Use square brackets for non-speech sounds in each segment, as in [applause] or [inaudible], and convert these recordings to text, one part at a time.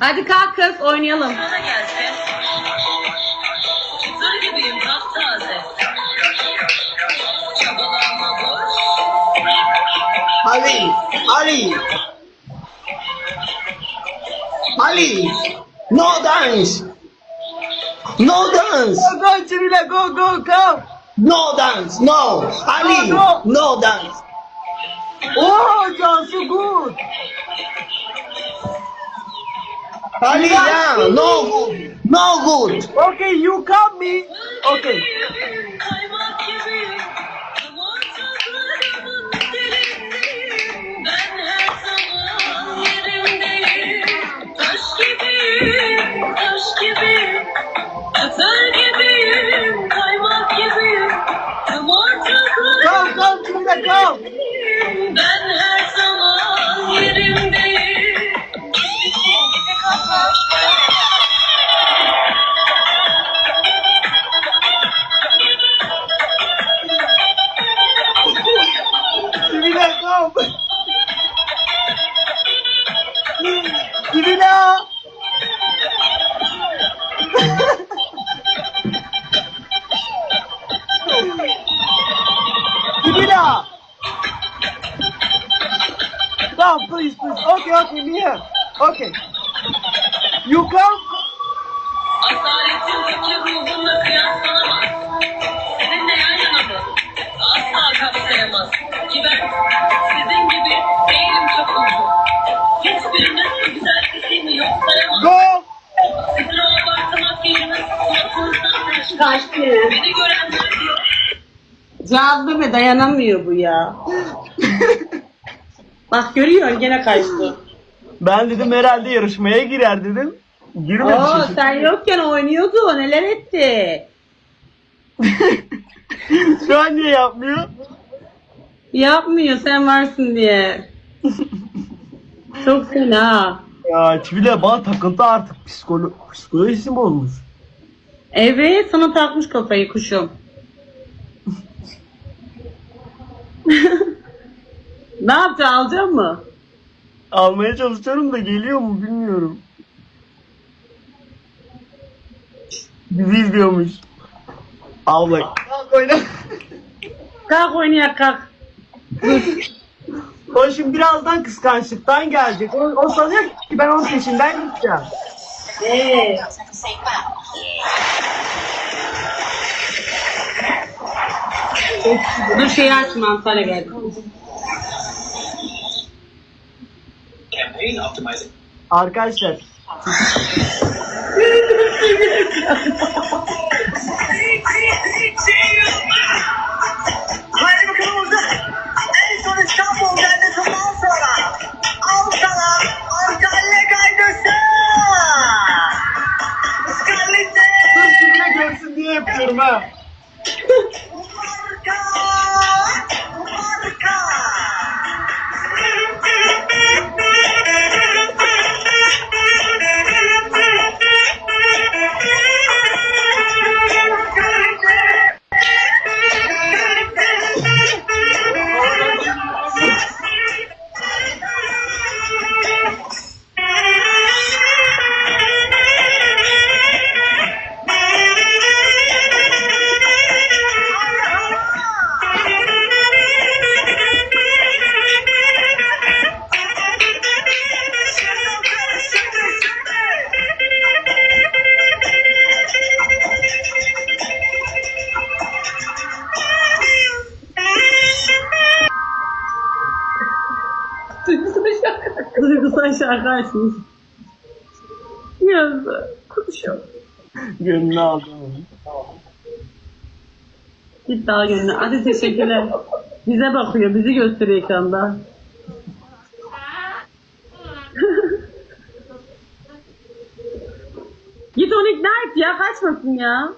Hadi kalk kız oynayalım. Bana gelsin. Çıtır gibiyim taptaze. Çabalama boş. Ali, Ali, Ali, no dance, no dance, Go, go, Cemile, go, go, go. no dance, no, Ali, No, no dance. Oh, Cansu, good. Ali, yeah, no good, no good. Okay, you come me. Okay. Please, please. Okay, okay, me here. Okay. You come. Asaletin fikri ruhumla kıyaslanamaz. Seninle yan yana mı? Asla kapsayamaz. Ki ben sizin gibi değilim çok uzun. Hiçbiriniz bu güzelliğimi yok sayamaz. Go. Sizin o abartmak yeriniz suratınızdan taşır. Kaçtı. Beni görenler diyor. Cazibe dayanamıyor bu ya. [laughs] Bak görüyorsun gene kaçtı. Ben dedim herhalde yarışmaya girer dedim. Girmedi Oo şaşırdım. sen yokken oynuyordu neler etti. [laughs] Şu an niye yapmıyor? Yapmıyor sen varsın diye. Çok fena. Ya Çivile bana takıntı artık psikolo psikolojisi mi olmuş? Evet sana takmış kafayı kuşum. [laughs] ne yapacaksın alacak mı? Almaya çalışıyorum da geliyor mu bilmiyorum. Bizi izliyormuş. Al bak. Oyna. Kalk oynayak kalk. [laughs] O şimdi birazdan kıskançlıktan gelecek. O, o sanıyor ki ben onun peşinden gideceğim. Ee, dur şeyi açma Antalya geldi. Optimizing. Arkadaşlar Uğur. En son İstanbul geldi bundan sonra. Al sana Antalya. Kalite. sırf görsün diye yapıyorum ha. Duygusal şarkı açmış. Yazdı. Konuşuyor. Gönlünü aldım. Git daha gönlü. Hadi teşekkürler. Bize bakıyor. Bizi gösteriyor ekranda. [laughs] Git onu ikna et ya. Kaçmasın ya.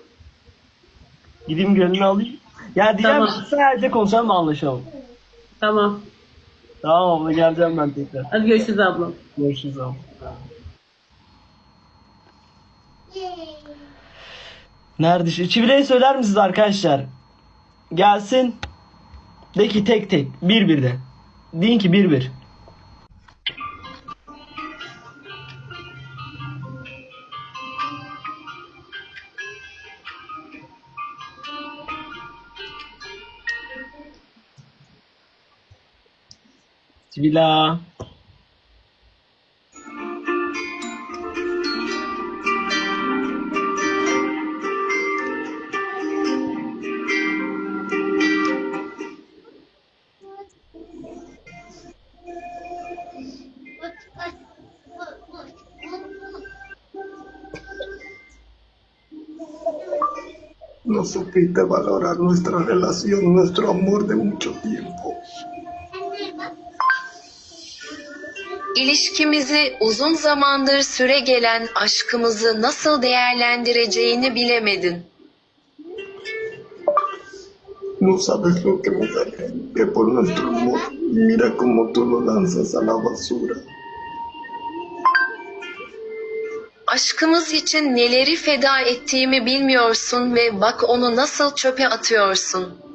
Gideyim gönlünü alayım. Ya diyeceğim Tamam. sadece konuşalım anlaşalım. Tamam. Tamam abla geleceğim ben tekrar. Hadi görüşürüz ablam. Görüşürüz abla. Nerede şu? Çivileyi söyler misiniz arkadaşlar? Gelsin. De ki tek tek. Bir bir de. Deyin ki bir bir. No supiste valorar nuestra relación, nuestro amor de mucho tiempo. İlişkimizi uzun zamandır süre gelen aşkımızı nasıl değerlendireceğini bilemedin. No sabes lo que me sacrifiqué por nuestro amor. Mira cómo tú lo lanzas a la basura. Aşkımız için neleri feda ettiğimi bilmiyorsun ve bak onu nasıl çöpe atıyorsun.